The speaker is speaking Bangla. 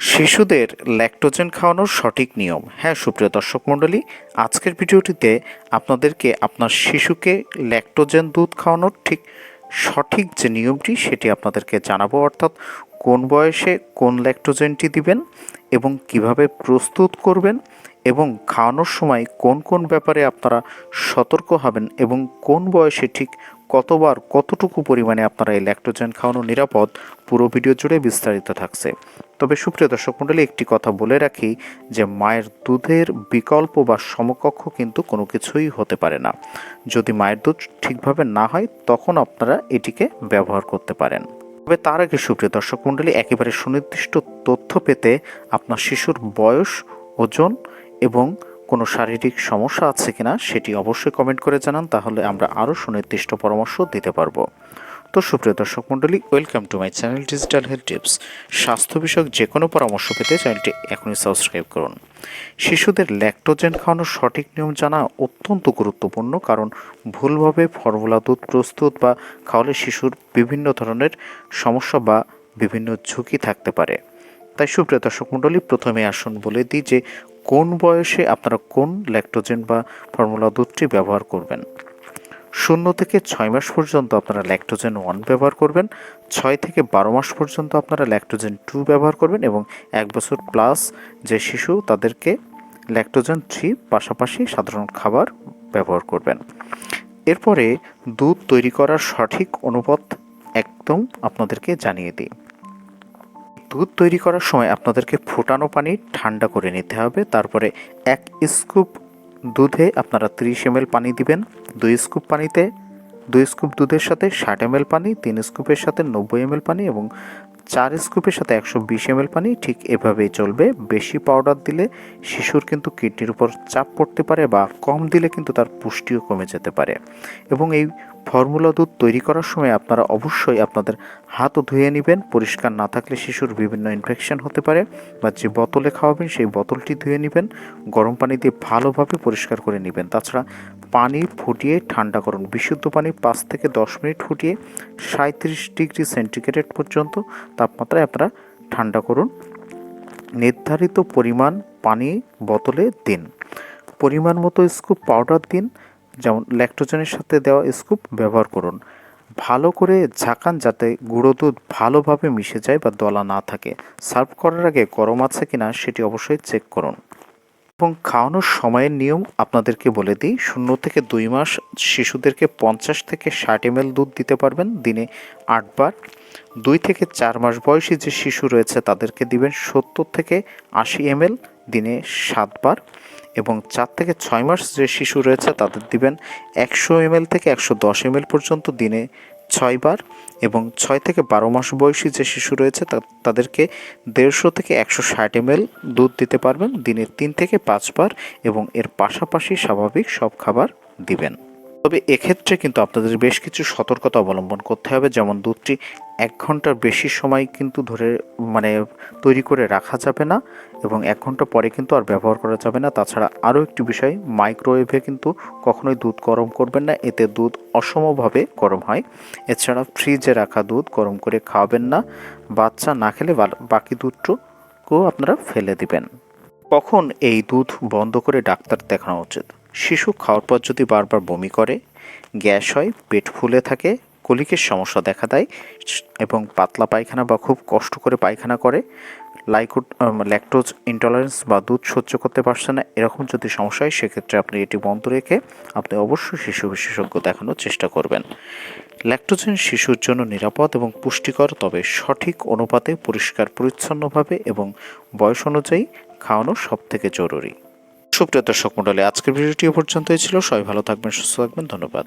শিশুদের ল্যাকটোজেন খাওয়ানোর সঠিক নিয়ম। হ্যাঁ সুপ্রিয় দর্শক মণ্ডলী, আজকের ভিডিওটিতে আপনাদেরকে আপনার শিশুকে ল্যাকটোজেন দুধ খাওয়ানোর ঠিক সঠিক যে নিয়মটি সেটি আপনাদেরকে জানাব, অর্থাৎ কোন বয়সে কোন ল্যাকটোজেনটি দিবেন এবং কীভাবে প্রস্তুত করবেন এবং খাওয়ানোর সময় কোন কোন ব্যাপারে আপনারা সতর্ক হবেন এবং কোন বয়সে ঠিক কতবার কতটুকু পরিমাণে আপনারা এই ল্যাকটোজেন খাওয়ানো নিরাপদ, পুরো ভিডিও জুড়ে বিস্তারিত থাকছে। তবে সুপ্রিয় দর্শক মণ্ডলী, একটি কথা বলে রাখি যে মায়ের দুধের বিকল্প বা সমকক্ষ কিন্তু কোনো কিছুই হতে পারে না। যদি মায়ের দুধ ঠিকভাবে না হয়, তখন আপনারা এটিকে ব্যবহার করতে পারেন। তবে তার আগে সুপ্রিয় দর্শক মণ্ডলী, একেবারে সুনির্দিষ্ট তথ্য পেতে আপনার শিশুর বয়স, ওজন এবং কোনো শারীরিক সমস্যা আছে কিনা সেটি অবশ্যই কমেন্ট করে জানান, তাহলে আমরা আরও সুনির্দিষ্ট পরামর্শ দিতে পারব। তো সুপ্রিয় দর্শক মণ্ডলী welcome to my channel digital health tips স্বাস্থ্য বিষয়ক যে কোনো পরামর্শ পেতে চ্যানেলটি এখনই সাবস্ক্রাইব করুন। শিশুদের ল্যাকটোজেন খাওয়ানোর সঠিক নিয়ম জানা অত্যন্ত গুরুত্বপূর্ণ, কারণ ভুলভাবে ফর্মুলা, দুধ প্রস্তুত বা খাওয়ালে শিশুর বিভিন্ন ধরনের সমস্যা বা বিভিন্ন ঝুঁকি থাকতে পারে। তাই সুপ্রিয় দর্শক মণ্ডলী, প্রথমে আসুন বলে দিই যে কোন বয়সে আপনারা কোন ল্যাকটোজেন বা ফর্মুলা দুধটি ব্যবহার করবেন? শূন্য থেকে ছয় মাস পর্যন্ত আপনারা ল্যাকটোজেন ওয়ান ব্যবহার করবেন, ছয় থেকে বারো মাস পর্যন্ত আপনারা ল্যাকটোজেন টু ব্যবহার করবেন এবং এক বছর প্লাস যে শিশু তাদেরকে ল্যাকটোজেন থ্রি পাশাপাশি সাধারণ খাবার ব্যবহার করবেন। এরপরে দুধ তৈরি করার সঠিক অনুপাত একদম আপনাদেরকে জানিয়ে দিই। দুধ তৈরি করার সময় আপনাদেরকে ফোটানো পানি ঠান্ডা করে নিতে হবে। তারপরে এক স্কুপ দুধে আপনারা তিরিশ এম পানি দিবেন। দুই স্কুপ পানিতে, দুই স্কুপ দুধের সাথে ষাট এম পানি, তিন স্কুপের সাথে নব্বই এম পানি এবং চার স্কুপের সাথে একশো বিশ এম পানি ঠিক এভাবেই চলবে। বেশি পাউডার দিলে শিশুর কিন্তু কিডনির উপর চাপ পড়তে পারে বা কম দিলে কিন্তু তার পুষ্টিও কমে যেতে পারে। এবং এই ফর্মুলা দুধ তৈরি করার সময় আপনারা অবশ্যই আপনাদের হাত ধুয়ে নেবেন। পরিষ্কার না থাকলে শিশুর বিভিন্ন ইনফেকশন হতে পারে বা যে বোতলে খাওয়াবেন সেই বোতলটি ধুয়ে নেবেন। গরম পানি দিয়ে ভালোভাবে পরিষ্কার করে নেবেন। তাছাড়া পানি ফুটিয়ে ঠান্ডা করুন। বিশুদ্ধ পানি পাঁচ থেকে দশ মিনিট ফুটিয়ে সাঁত্রিশ ডিগ্রি সেন্টিগ্রেড পর্যন্ত তাপমাত্রায় আপনারা ঠান্ডা করুন। নির্ধারিত পরিমাণ পানি বোতলে দিন। পরিমাণ মতো স্কুপ পাউডার দিন। যেমন ল্যাকটোজেনের সাথে দেওয়া স্কুপ ব্যবহার করুন। ভালো করে ঝাঁকান যাতে গুঁড়ো দুধ ভালোভাবে মিশে যায় বা দলা না থাকে। সার্ভ করার আগে গরম আছে কিনা সেটি অবশ্যই চেক করুন। এবং খাওয়ানোর সময়ের নিয়ম আপনাদেরকে বলে দিই, শূন্য থেকে দুই মাস শিশুদেরকে পঞ্চাশ থেকে ষাট এম দুধ দিতে পারবেন দিনে আটবার। দুই থেকে চার মাস বয়সী যে শিশু রয়েছে তাদেরকে দিবেন সত্তর থেকে আশি এম সাতবার এবং চার থেকে ছয় মাস যে শিশু রয়েছে তাদের দিবেন একশো এম থেকে একশো দশ এম পর্যন্ত দিনে ছয়বার এবং ছয় থেকে বারো মাস বয়সী যে শিশু রয়েছে তাদেরকে দেড়শো থেকে একশো ষাট এম দুধ দিতে পারবেন, দিনে তিন থেকে পাঁচবার এবং এর পাশাপাশি স্বাভাবিক সব খাবার দিবেন। তবে এক্ষেত্রে কিন্তু আপনাদের বেশ কিছু সতর্কতা অবলম্বন করতে হবে, যেমন দুধটি এক ঘণ্টার বেশি সময় কিন্তু ধরে মানে তৈরি করে রাখা যাবে না এবং এক ঘণ্টা পরে কিন্তু আর ব্যবহার করা যাবে না। তাছাড়া আরও একটি বিষয় মাইক্রোওয়েভে কিন্তু কখনোই দুধ গরম করবেন না, এতে দুধ অসমভাবে গরম হয়। এছাড়া ফ্রিজে রাখা দুধ গরম করে খাওয়াবেন না, বাচ্চা না খেলে বাকি দুধটুকুও আপনারা ফেলে দিবেন। কখন এই দুধ বন্ধ করে ডাক্তার দেখানো উচিত? শিশু খাওয়ার পর যদি বারবার বমি করে, গ্যাস হয়, পেট ফুলে থাকে কলিকের সমস্যা দেখা দেয় এবং পাতলা পায়খানা বা খুব কষ্ট করে পায়খানা করে। লাইকোড ল্যাকটোজ ইনটলারেন্স বা দুধ সহ্য করতে পারছে না, এরকম যদি সমস্যা হয়, সেক্ষেত্রে আপনি এটি বন্ধ রেখে আপনি অবশ্যই শিশু বিশেষজ্ঞ দেখানোর চেষ্টা করবেন। ল্যাকটোজেন শিশুর জন্য নিরাপদ এবং পুষ্টিকর, তবে সঠিক অনুপাতে পরিষ্কার, পরিচ্ছন্নভাবে এবং বয়স অনুযায়ী খাওয়ানো সব থেকে জরুরি। সুপ্রিয় দর্শক মণ্ডলী, আজকের ভিডিওটি পর্যন্তই ছিল। সবাই ভালো থাকবেন, সুস্থ থাকবেন। ধন্যবাদ।